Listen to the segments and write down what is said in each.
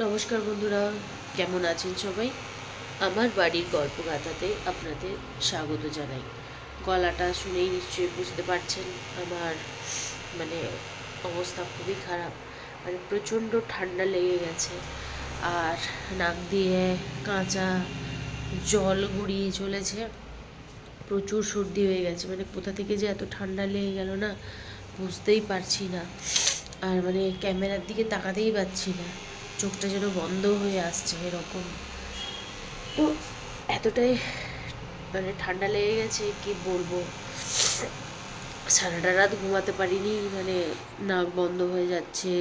নমস্কার বন্ধুরা, কেমন আছেন সবাই? আমার বাড়ির গল্প গাথাতে আপনাদের স্বাগত জানাই। গলাটা শুনেই নিশ্চয়ই বুঝতে পারছেন, আমার মানে অবস্থা খুবই খারাপ। মানে প্রচণ্ড ঠান্ডা লেগে গেছে। আর নাক দিয়ে কাঁচা জল গড়িয়ে চলেছে। প্রচুর সর্দি হয়ে গেছে। মানে কোথা থেকে যে এত ঠান্ডা লেগে গেল না, বুঝতেই পারছি না। আর মানে ক্যামেরার দিকে তাকাতেই পারছি না। চোখটা যেন বন্ধ হয়ে আসছে এরকম। তো এতটাই মানে ঠান্ডা লেগে গেছে, কি বলব? সারাটা রাত ঘুমাতে পারিনি মানে নাক বন্ধ হয়ে যাচ্ছে,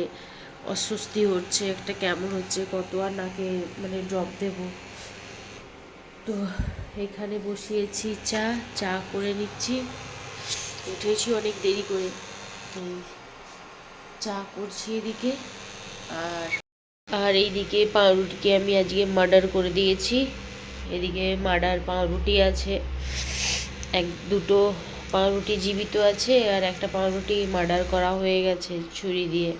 অস্বস্তি হচ্ছে, একটা কেমন হচ্ছে, কত আর নাকে মানে ড্রপ দেব। তো এখানে বসিয়েছি চা চা করে নিচ্ছি। উঠেছি অনেক দেরি করে। চা করছি এদিকে, আর আর এইদিকে পাউরুটিকে আমি আজকে মার্ডার করে দিয়েছি। এদিকে মার্ডার পাউরুটি আছে, এক দুটো পাউরুটি জীবিত আছে আর একটা পাউরুটি মার্ডার করা হয়ে গেছে ছুরি দিয়ে।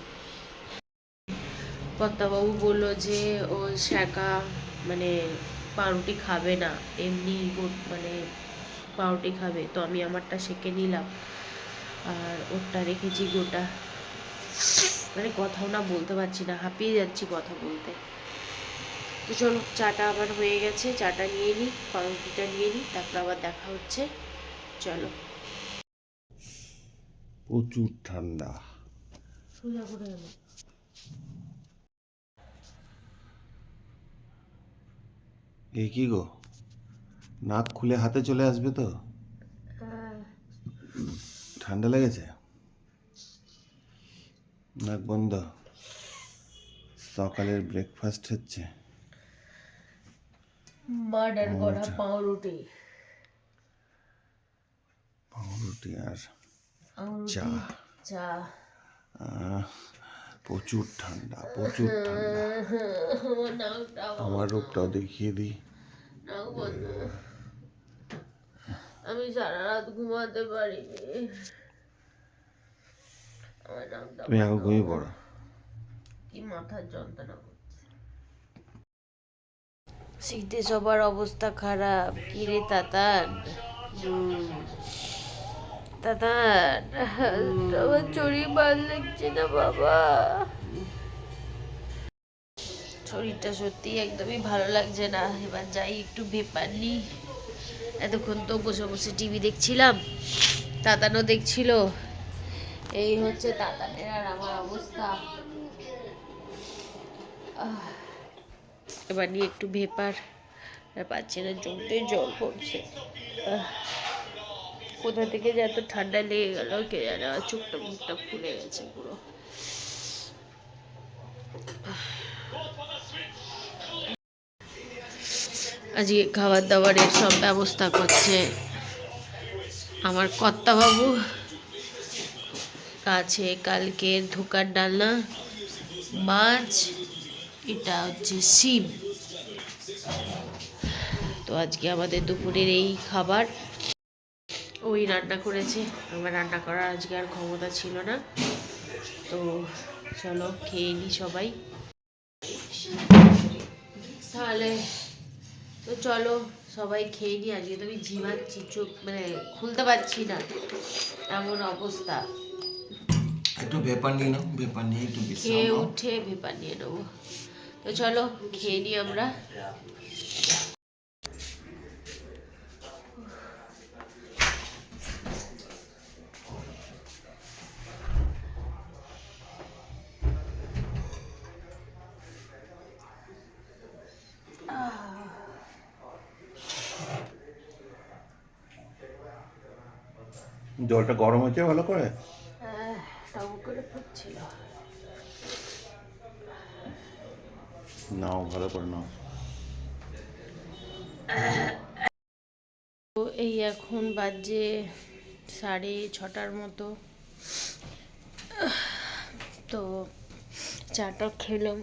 কর্তাবাবু বলল যে ও শাঁকা মানে পাউরুটি খাবে না, এমনি মানে পাউরুটি খাবে, তো আমি আমারটা সেঁকে নিলাম। আর ওরটা রেখেছি গোটা। মানে কথাও না বলতে পারছি না হাঁপিয়ে যাচ্ছি কথা বলতে। তো চলো চাটা আবার হয়ে গেছে চাটা নিয়ে নিই পাউরুটিটা নিয়ে নিই তারপর আবার দেখা হচ্ছে। চলো। প্রচুর ঠান্ডা। সোজা করে গেল এই কি গো? নাক খুলে হাতে চলে আসবে তো? ঠান্ডা লেগেছে? নাক বন্ধ। সকালের ব্রেকফাস্ট হচ্ছে। মার্ডার করা পাউরুটি। পাউরুটি আর চা। চা। প্রচুর ঠান্ডা প্রচুর ঠান্ডা। আমার রূপটাও দেখিয়ে দিই। আমি সারা রাত ঘুমাতে পারিনি। তুমি এখন ঘুমিয়ে পড়ো। কি মাথার যন্ত্রণা করছে? শীতে সবার অবস্থা খারাপ। কি রে তাতান? হুম। তাতান আমার শরীর ভালো লাগছে না বাবা। শরীরটা সত্যি একদমই ভালো লাগছে না। এবার যাই একটু ভেপার নিই। এতক্ষণ তো বসে বসে টিভি দেখছিলাম। তাতানও দেখছিল। এই হচ্ছে তাতানের আর আমার অবস্থা। এবার নিয়ে একটু ভেপার। পাচ্ছি না জমতে জল পড়ছে। কোথা থেকে যে এত ঠান্ডা লেগে গেল কে জানে চোখটা মুখটা ফুলে গেছে পুরো। আজকে খাবার দাবারের সব ব্যবস্থা করছে। আমার কর্তাবাবু কাছে কালকের ধোকার ডালনা, মাছ, এটা হচ্ছে শিম। তো আজকে আমাদের দুপুরের এই খাবার। ওই রান্না করেছে, আমার রান্না করার আজকে আর ক্ষমতা ছিল না। তো চলো খেয়ে নিই সবাই। তাহলে তো চলো সবাই খেয়ে নিই আজকে তো আমি ঝিমাচ্ছি, চোখ মানে খুলতে পারছি না। এমন অবস্থা। একটু ভেপার নিয়ে নাও ভেপার নিয়ে একটু খেয়ে উঠে ভেপার নিয়ে নেব। তো চলো খেয়ে নিই আমরা। জলটা গরম হচ্ছে ভালো করে? ফুটছিল নাও ভালো করে নাও। তো এই এখন বাজে সাড়ে ছটার মতো। তো চাটা খেলাম।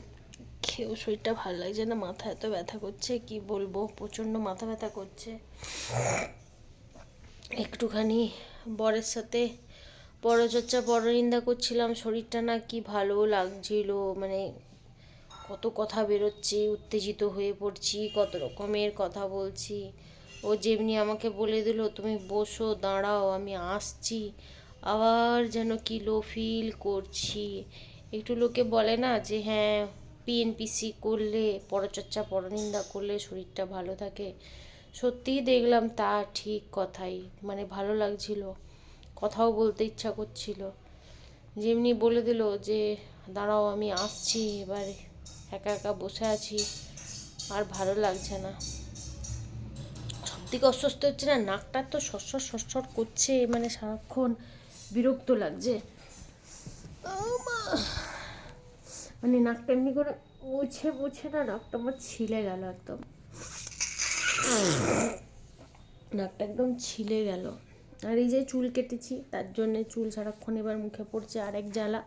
খেয়েও শরীরটা ভালো লাগছে না মাথা এত ব্যথা করছে কি বলব? প্রচণ্ড মাথা ব্যথা করছে। একটুখানি বরের সাথে পরচর্চা পরনিন্দা করছিলাম, শরীরটা না কি ভালো লাগছিল মানে কত কথা বেরোচ্ছে, উত্তেজিত হয়ে পড়ছি, কত রকমের কথা বলছি। ও যেমনি আমাকে বলে দিল, তুমি বসো, দাঁড়াও, আমি আসছি। আবার যেন কি লো ফিল করছি। একটু লোকে বলে না যে হ্যাঁ পিএনপিসি করলে পরচর্চা পরনিন্দা করলে শরীরটা ভালো থাকে। সত্যিই দেখলাম তা ঠিক কথাই মানে ভালো লাগছিল। কথাও বলতে ইচ্ছা করছিল। যেমনি বলে দিল যে, দাঁড়াও, আমি আসছি, এবার একা একা বসে আছি, আর ভালো লাগছে না। সবথেকে অস্বস্তি হচ্ছে না, নাকটা তো সরসর সরসর করছে মানে সারাক্ষণ বিরক্ত লাগছে। মানে নাকটা এমনি করে মুছে মুছে না, নাকটা আমার ছিলে গেল একদম। নাকটা একদম ছিলে গেল। আর এই যে চুল কেটেছি, তার জন্য চুল সারাক্ষণ এবার মুখে পড়ছে আর এক জ্বালা।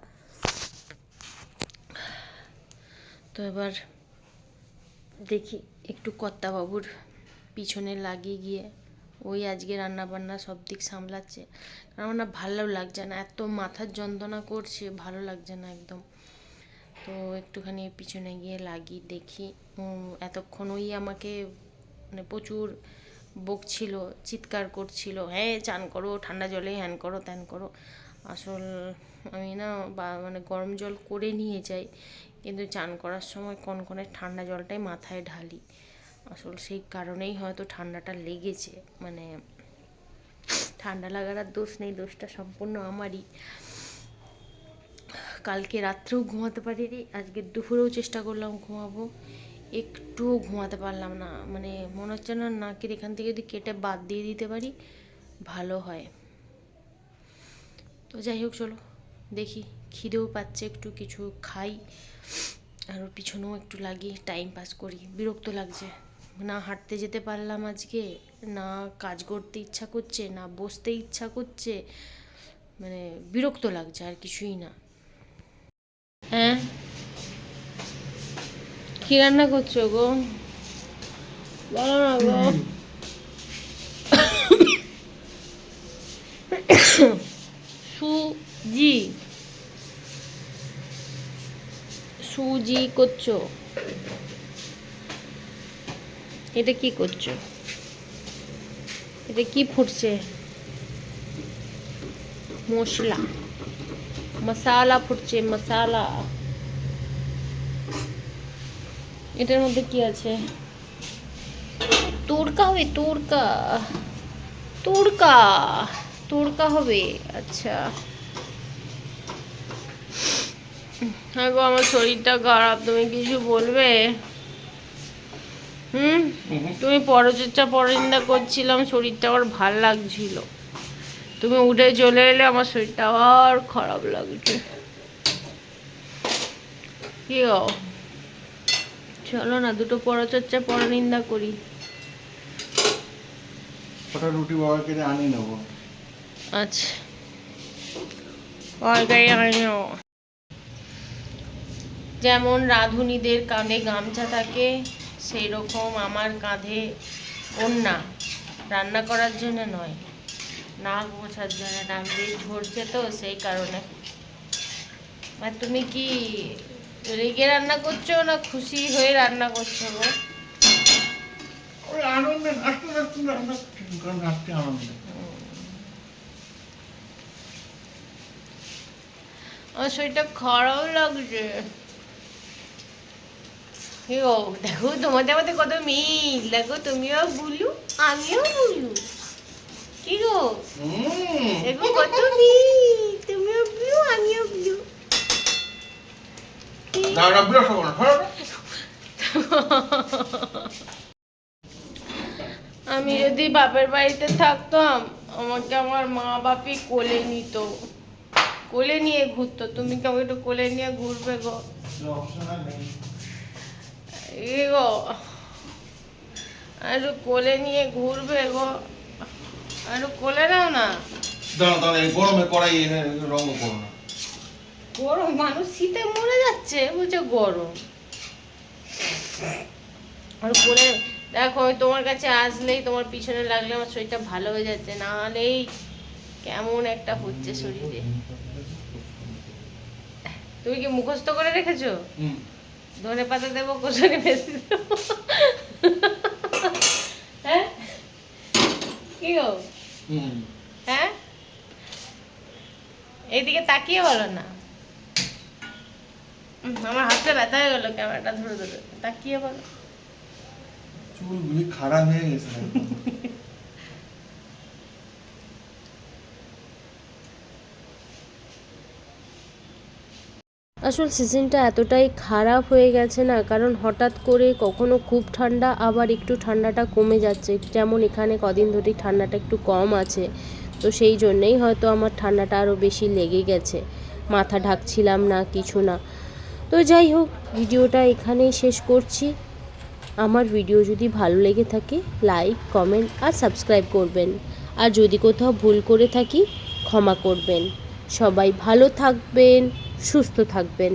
তো এবার দেখি একটু কর্তাবাবুর পিছনে লাগিয়ে গিয়ে ওই আজকে রান্না বান্না সব দিক সামলাচ্ছে। কারণ আমার না ভালো লাগছে না, এত মাথার যন্ত্রণা করছে, ভালো লাগছে না একদম। তো একটুখানি পিছনে গিয়ে লাগিয়ে দেখি। এতক্ষণ ওই আমাকে মানে প্রচুর বকছিল, চিৎকার করছিল হ্যাঁ চান করো, ঠান্ডা জলে হ্যান করো, ত্যান করো। আসল আমি না বা মানে গরম জল করে নিয়ে যাই, কিন্তু চান করার সময় কনকনে ঠান্ডা জলটাই মাথায় ঢালি। আসল সেই কারণেই হয়তো ঠান্ডাটা লেগেছে মানে ঠান্ডা লাগার আর দোষ নেই, দোষটা সম্পূর্ণ আমারই। কালকে রাত্রেও ঘুমাতে পারিনি, আজকে দুপুরেও চেষ্টা করলাম ঘুমাবো। একটুও ঘুমাতে পারলাম না। মানে মনে হচ্ছে না নাকের এখান থেকে যদি কেটে বাদ দিয়ে দিতে পারি, ভালো হয়। তো যাই হোক, চলো দেখি। খিদেও পাচ্ছে, একটু কিছু খাই। আর পিছনেও একটু লাগি টাইম পাস করি। বিরক্ত লাগছে। না হাঁটতে যেতে পারলাম আজকে, না কাজ করতে ইচ্ছা করছে, না বসতে ইচ্ছা করছে। মানে বিরক্ত লাগছে, আর কিছুই না। হ্যাঁ? কি রান্না করছ গো? বলো না গো। সুজি। সুজি করছ? এটা কি করছ? এটা কি ফুটছে? মশলা। মশালা ফুটছে, মশালা। এটার মধ্যে কি আছে? তুরকা হবে তুরকা। তুরকা তুরকা হবে আচ্ছা। হ্যাঁ গো আমার শরীরটা খারাপ তুমি কিছু বলবে? হুম? তুমি পরচর্চা পরনিন্দা করছিলাম শরীরটা আমার ভালো লাগছিল। তুমি উঠে চলে এলে আমার শরীরটা আবার খারাপ লাগছে। কি চলো না দুটো পরচর্চা পরনিন্দা করি। ওটা রুটি বাবাকে আনি নেব? আচ্ছা। তরকারি আনিও যেমন রাঁধুনিদের কাঁধে গামছা থাকে সেই রকম আমার কাঁধে ওন্না রান্না করার জন্য নয় নাক মোছার জন্য। নাক দিয়ে ঝরছে তো সেই কারণে। আর তুমি কি রেগে রান্না করছ না খুশি হয়ে রান্না করছ গো? আনন্দে নাচতে নাচতে রান্না করছি, কারণ নাচতে আনন্দ। আমার শরীরটা খারাপ লাগছে। দেখো তোমাদের মধ্যে কত মিল। দেখো তুমিও বুলু আমিও বুলু। কি গো? দেখো কত মিল তুমিও ব্লু আমিও ব্লু দাঁড়া বিরস। আমি যদি বাপের বাড়িতে থাকতাম আমাকে আমার মা বাপি কোলে নিত। কোলে নিয়ে ঘুরতো। তুমি কি আমাকে একটু কোলে নিয়ে ঘুরবে গো? আর এ গো আর একটু কোলে নিয়ে ঘুরবে গো। আর একটু কোলে নাও না। দাঁড়া দাঁড়া এই গরমে কড়াই রঙ করো না। গরম মানুষ শীতে মরে যাচ্ছে বলছে গরম। আর কোলে দেখো তোমার কাছে আসলেই তোমার পিছনে লাগলে আমার শরীরটা ভালো হয়ে যাচ্ছে না হলেই কেমন একটা হচ্ছে শরীরে। তুমি কি মুখস্থ করে রেখেছো? ধনে পাতা দেবো কচুরি মেথি দেবো। হ্যাঁ? কি গো? হ্যাঁ? এইদিকে তাকিয়ে বলো না। আমার হাতে ব্যথা হয়ে গেলো ক্যামেরাটা ধরে ধরে। তাকিয়ে বলো চুলগুলি খারাপ হয়ে গেছে। আসল সিজনটা এতটাই খারাপ হয়ে গেছে না কারণ হঠাৎ করে কখনো খুব ঠান্ডা আবার একটু ঠান্ডাটা কমে যাচ্ছে। যেমন এখানে কদিন ধরে ঠান্ডাটা একটু কম আছে তো সেই জন্যেই হয়তো আমার ঠান্ডাটা আরও বেশি লেগে গেছে। মাথা ঢাকছিলাম না কিছু না। তো যাই হোক, ভিডিওটা এখানেই শেষ করছি। আমার ভিডিও যদি ভালো লেগে থাকে, লাইক, কমেন্ট আর সাবস্ক্রাইব করবেন। আর যদি কোথাও ভুল করে থাকি, ক্ষমা করবেন। সবাই ভালো থাকবেন, সুস্থ থাকবেন।